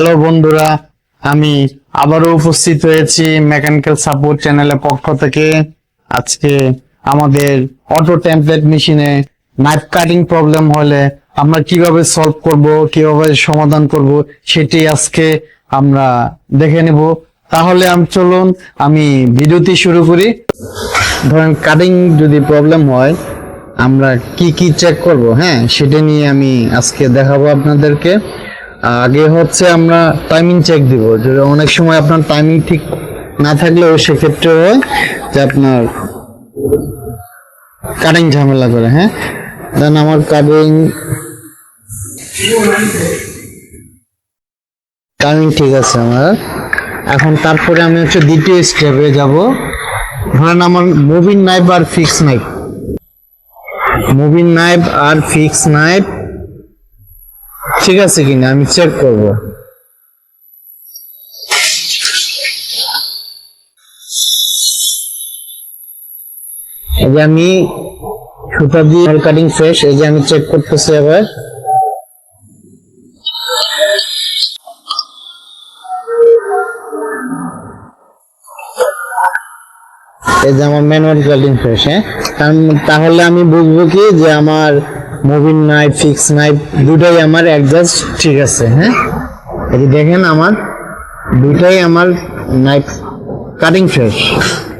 Hello বন্ধুরা, আমি আবারও উপস্থিত হয়েছি মেকানিক্যাল সাপোর্ট চ্যানেলের পক্ষ থেকে। আজকে আমাদের অটো টেমপ্লেট মেশিনে নাইফ কাটিং প্রবলেম হলে আমরা কীভাবে সলভ করব, কীভাবে সমাধান করব, সেটি আজকে আমরা দেখে নেব। তাহলে আমি চলুন, আমি ভিডিওটি শুরু করি। ধরেন কাটিং যদি প্রবলেম হয়, আমরা কি কি চেক করব? হ্যাঁ সেটা নিয়ে আমি আজকে দেখাবো আপনাদেরকে। আগে হচ্ছে আমরা টাইমিং চেক দিব, যে অনেক সময় আপনার টাইমিং ঠিক না থাকলেও সেক্ষেত্রে হয় যে আপনার কাটিং ঝামেলা করে হ্যাঁ? দেন আমার কাটিং টাইমিং ঠিক আছে আমার। এখন তারপরে আমি হচ্ছে দ্বিতীয় স্টেপে যাব। ধরেন আমার মুভিং নাইফ আর ফিক্স নাইফ মুভিং নাইফ আর ফিক্স নাইফ ঠিক আছে কিনা, আমি চেক করব। এই যে আমি সুতা দিয়ে কাটিং ফ্রেশ এই যে আমি চেক করতেছি এবার এই যে আমার ম্যানুয়াল কাটিং ফ্রেশ হ্যাঁ? তাহলে আমি বুঝব কি যে আমার মুভিং নাইফ ফিক্স নাইফ দুটাই আমার অ্যাডজাস্ট ঠিক আছে হ্যাঁ? এই দেখেন আমার, দুটাই আমার নাইফ কাটিং ফ্রেশ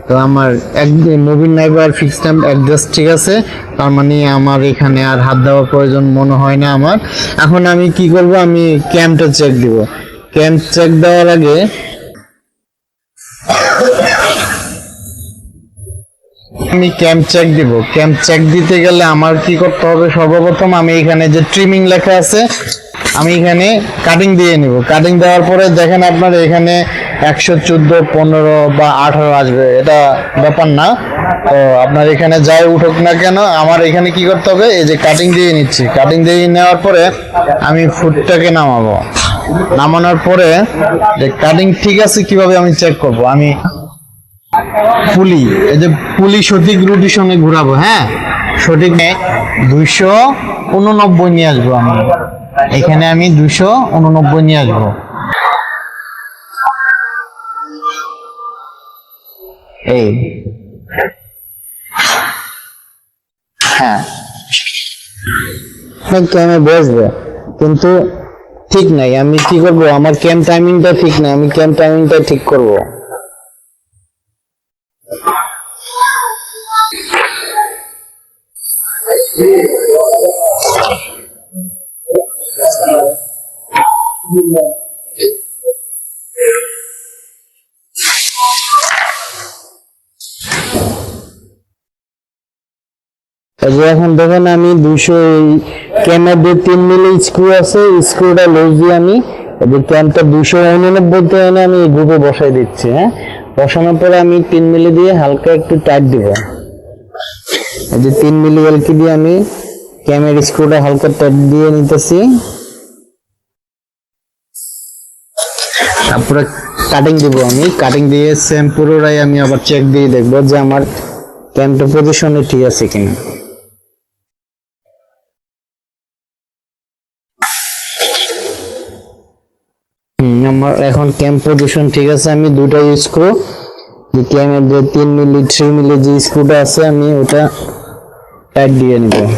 তো আমার এক মুভিং নাইফ আর ফিক্স নাইফ অ্যাডজাস্ট ঠিক আছে? তার মানে আমার এখানে আর হাত দেওয়ার প্রয়োজন মনে হয় না আমার। এখন আমি কি করব? আমি ক্যাম্পটা চেক দিব। ক্যাম্প চেক দেওয়ার আগে আমি ক্যাম্প চেক দিব। ক্যাম্প চেক দিতে গেলে আমার কি করতে হবে? সর্বপ্রথম আমি এখানে যে ট্রিমিং লেখা আছে, আমি এখানে কাটিং দিয়ে নিব। কাটিং দেওয়ার পরে দেখেন আপনার এখানে একশো চোদ্দ, পনেরো বা আঠারো আসবে। এটা ব্যাপার না। তো আপনার এখানে যাই উঠুক না কেন, আমার এখানে কি করতে হবে? এই যে কাটিং দিয়ে নিচ্ছি। কাটিং দিয়ে নেওয়ার পরে আমি ফুটটাকে নামাবো। নামানোর পরে যে কাটিং ঠিক আছে কীভাবে আমি চেক করব? আমি পুলি, এই যে পুলি সঠিক রোটেশনে ঘোরাবো হ্যাঁ? সঠিক দুইশো উননব্বই নিয়ে আসব আমি। এখানে আমি দুইশো উননব্বই নিয়ে আসব। এই। হ্যাঁ। ক্যামে বসবে, কিন্তু ঠিক নাই, আমি কি করব? আমার ক্যাম টাইমিংটা ঠিক নাই, আমি ক্যাম টাইমিংটা ঠিক করব। এখন দেখেন আমি দুইশো এই ক্যামের তিন মিলি স্ক্রু আছে স্ক্রুটা লুজ দিয়ে আমি ক্যামটা দুইশো উননব্বইতে এনে আমি গ্রুপে বসাই দিচ্ছি হ্যাঁ? বসানোর পরে আমি তিন মিলি দিয়ে হালকা একটু টাইট দিব। এই যে তিন মিলি এলকি দিয়ে আমি ক্যামের স্ক্রুটা হালকা টাইট দিয়ে নিতেছি। তারপরে কাটিং দিব আমি। কাটিং দিয়ে সেম পুরোটাই আমি আবার চেক দিয়ে দেখব যে আমার ক্যামটা পজিশনে ঠিক আছে কিনা। আমার এখন ক্যাম্প পজিশন ঠিক আছে। আমি দুটো স্ক্রু ক্যামের যে তিন মিলি থ্রি মিলি যে স্ক্রুটা আছে, আমি ওটা টাইট দিয়ে নিব এই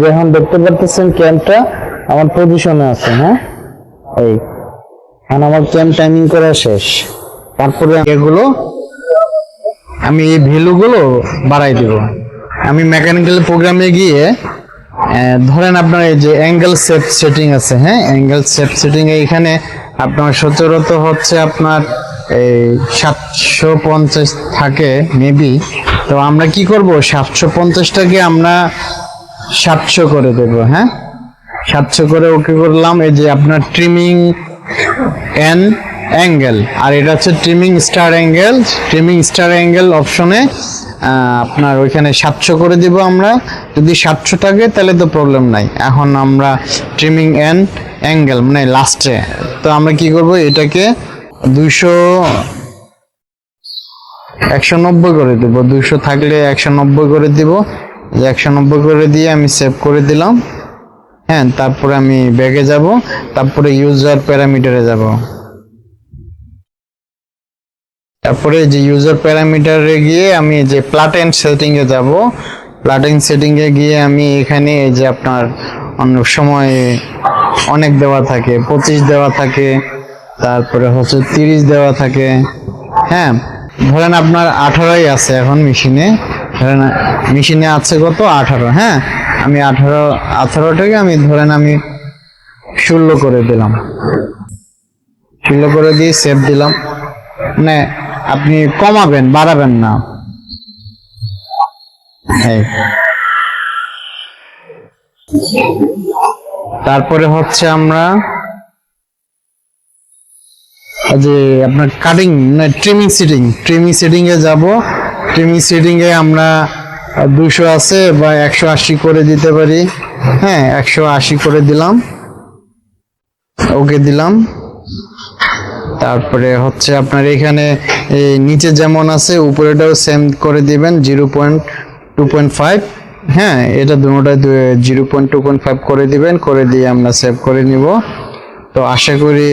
যে দেখতে পাচ্ছেন ক্যাম্পটা, আমার পজিশনে আছে হ্যাঁ? এই, এখন আমার ক্যাম্প টাইমিং করা শেষ। তারপরে এগুলো, আমি এই ভ্যালুগুলো বাড়াই দিব। আমি মেকানিক্যাল প্রোগ্রামে গিয়ে ধরেন আপনার এই যে অ্যাঙ্গেল সেট সেটিং আছে হ্যাঁ? অ্যাঙ্গেল সেট সেটিং এখানে আপনার সচরাচর হচ্ছে আপনার এই সাতশো পঞ্চাশ থাকে মেবি তো আমরা কি করব? সাতশো পঞ্চাশটাকে আমরা সাতশো করে দেবো হ্যাঁ? সাতশো করে ওকে করলাম, এই যে আপনার ট্রিমিং এন অ্যাঙ্গেল আর এটা হচ্ছে trimming star angle trimming star angle অপশনে আপনার ওইখানে সাতশো করে দিব আমরা। যদি সাতশো থাকে, তাহলে তো প্রবলেম নাই। এখন আমরা ট্রিমিং এন অ্যাঙ্গেল মানে লাস্টে তো আমরা কি করব, এটাকে দুইশো একশো নব্বই করে দেবো। দুইশো থাকলে একশো নব্বই করে দিব। একশো নব্বই করে দিয়ে আমি সেভ করে দিলাম। হ্যাঁ তারপরে আমি ব্যাগে যাব, তারপরে ইউজার প্যারামিটারে যাব। তারপরে যে ইউজার প্যারামিটারে গিয়ে আমি যে প্লাটেন সেটিংয়ে যাব প্লাটেন সেটিংয়ে গিয়ে আমি এখানে এই যে আপনার অনেক সময় অনেক দেওয়া থাকে, পঁচিশ দেওয়া থাকে, তারপরে হচ্ছে তিরিশ দেওয়া থাকে। হ্যাঁ ধরেন আপনার আঠারোই আছে এখন মেশিনে ধরেন মেশিনে আছে কত? আঠারো হ্যাঁ? আমি আঠারো আঠারোটাকে আমি ধরেন আমি ষোলো করে দিলাম। ষোলো করে দিয়ে সেভ দিলাম। মানে আপনি কমাবেন, বাড়াবেন না। এই। তারপরে হচ্ছে আমরা যে আপনার কাটিং মানে ট্রিমিং সিটিং ট্রিমিং সিটিং এ যাব। ট্রিমিং সিটিং এ আমরা দুশো আছে বা একশো আশি করে দিতে পারি। হ্যাঁ একশো আশি করে দিলাম। ওকে দিলাম। তারপরে হচ্ছে আপনার এখানে নিচে যেমন আছে, উপরেটাও সেম করে দিবেন, zero point two point five. হ্যাঁ এটা দুটোটা zero point two point five করে দিবেন, করে দিয়ে আমরা সেভ করে নিব। তো আশা করি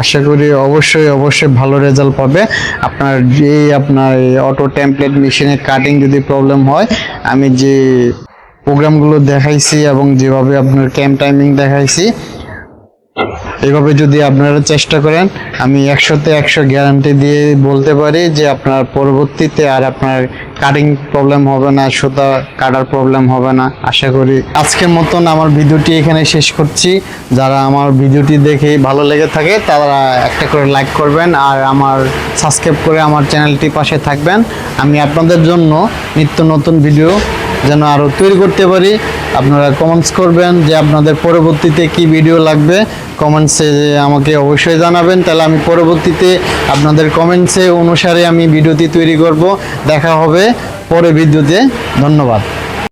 আশা করি অবশ্যই অবশ্যই ভালো রেজাল্ট পাবে। আপনার যে আপনার অটো টেমপ্লেট মেশিনের কাটিং যদি প্রবলেম হয়, আমি যে প্রোগ্রামগুলো দেখাইছি এবং যেভাবে আপনার ক্যাম্প টাইমিং দেখাইছি এইভাবে যদি আপনারা চেষ্টা করেন, আমি একশোতে একশো গ্যারান্টি দিয়ে বলতে পারি যে আপনার পরবর্তীতে আর আপনার কাটিং প্রবলেম হবে না, সুতা কাটার প্রবলেম হবে না। আশা করি আজকের মতন আমার ভিডিওটি এখানে শেষ করছি। যারা আমার ভিডিওটি দেখে ভালো লেগে থাকে, তারা একটা করে লাইক করবেন আর আমার সাবস্ক্রাইব করে আমার চ্যানেলটি পাশে থাকবেন। আমি আপনাদের জন্য নিত্য নতুন ভিডিও যেন আরও তৈরি করতে পারি। আপনারা কমেন্টস করবেন যে আপনাদের পরবর্তীতে কি ভিডিও লাগবে। কমেন্টসে আমাকে অবশ্যই জানাবেন। তাহলে আমি পরবর্তীতে আপনাদের কমেন্টসে অনুসারে আমি ভিডিওটি তৈরি করব। দেখা হবে পরে ভিডিওতে ধন্যবাদ।